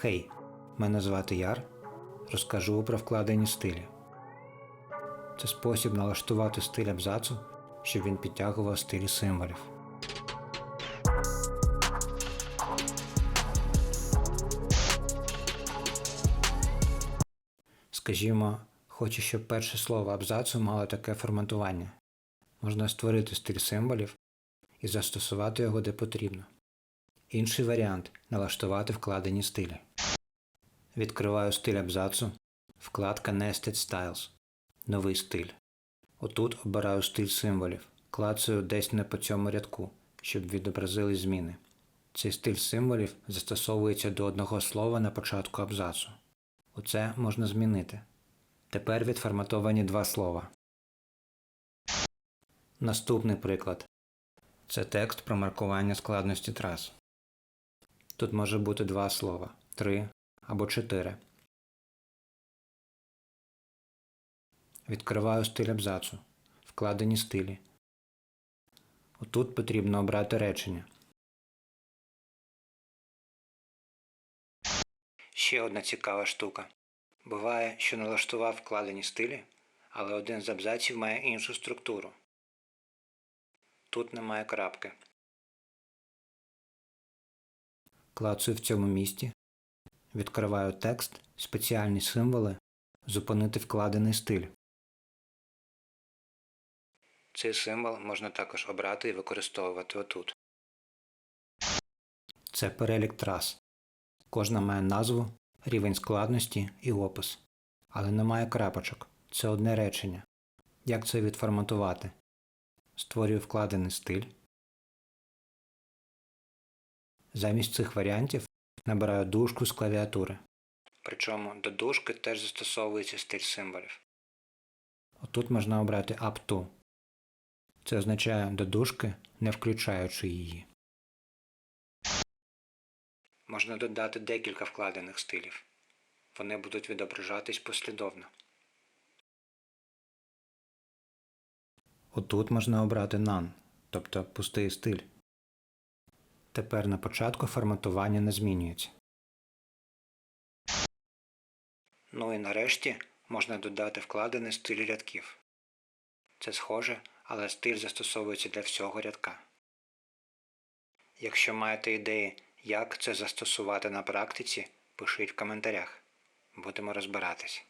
Хей, мене звати Яр. Розкажу про вкладені стилі. Це спосіб налаштувати стиль абзацу, щоб він підтягував стилі символів. Скажімо, хочу, щоб перше слово абзацу мало таке форматування. Можна створити стиль символів і застосувати його де потрібно. Інший варіант налаштувати вкладені стилі. Відкриваю стиль абзацу, вкладка Nested Styles. Новий стиль. Отут обираю стиль символів, клацаю десь не по цьому рядку, щоб відобразились зміни. Цей стиль символів застосовується до одного слова на початку абзацу. Оце можна змінити. Тепер відформатовані два слова. Наступний приклад. Це текст про маркування складності трас. Тут може бути два слова, три або чотири. Відкриваю стиль абзацу. Вкладені стилі. Отут потрібно обрати речення. Ще одна цікава штука. Буває, що налаштував вкладені стилі, але один з абзаців має іншу структуру. Тут немає крапки. Клацаю в цьому місці. Відкриваю текст, спеціальні символи, зупинити вкладений стиль. Цей символ можна також обрати і використовувати отут. Це перелік трас. Кожна має назву, рівень складності і опис. Але немає крапочок. Це одне речення. Як це відформатувати? Створюю вкладений стиль. Замість цих варіантів набираю дужку з клавіатури. Причому до дужки теж застосовується стиль символів. Отут можна обрати Up to. Це означає до дужки, не включаючи її. Можна додати декілька вкладених стилів. Вони будуть відображатись послідовно. Отут можна обрати None, тобто пустий стиль. Тепер на початку форматування не змінюється. Ну і нарешті можна додати вкладений стиль рядків. Це схоже, але стиль застосовується для всього рядка. Якщо маєте ідеї, як це застосувати на практиці, пишіть в коментарях. Будемо розбиратись.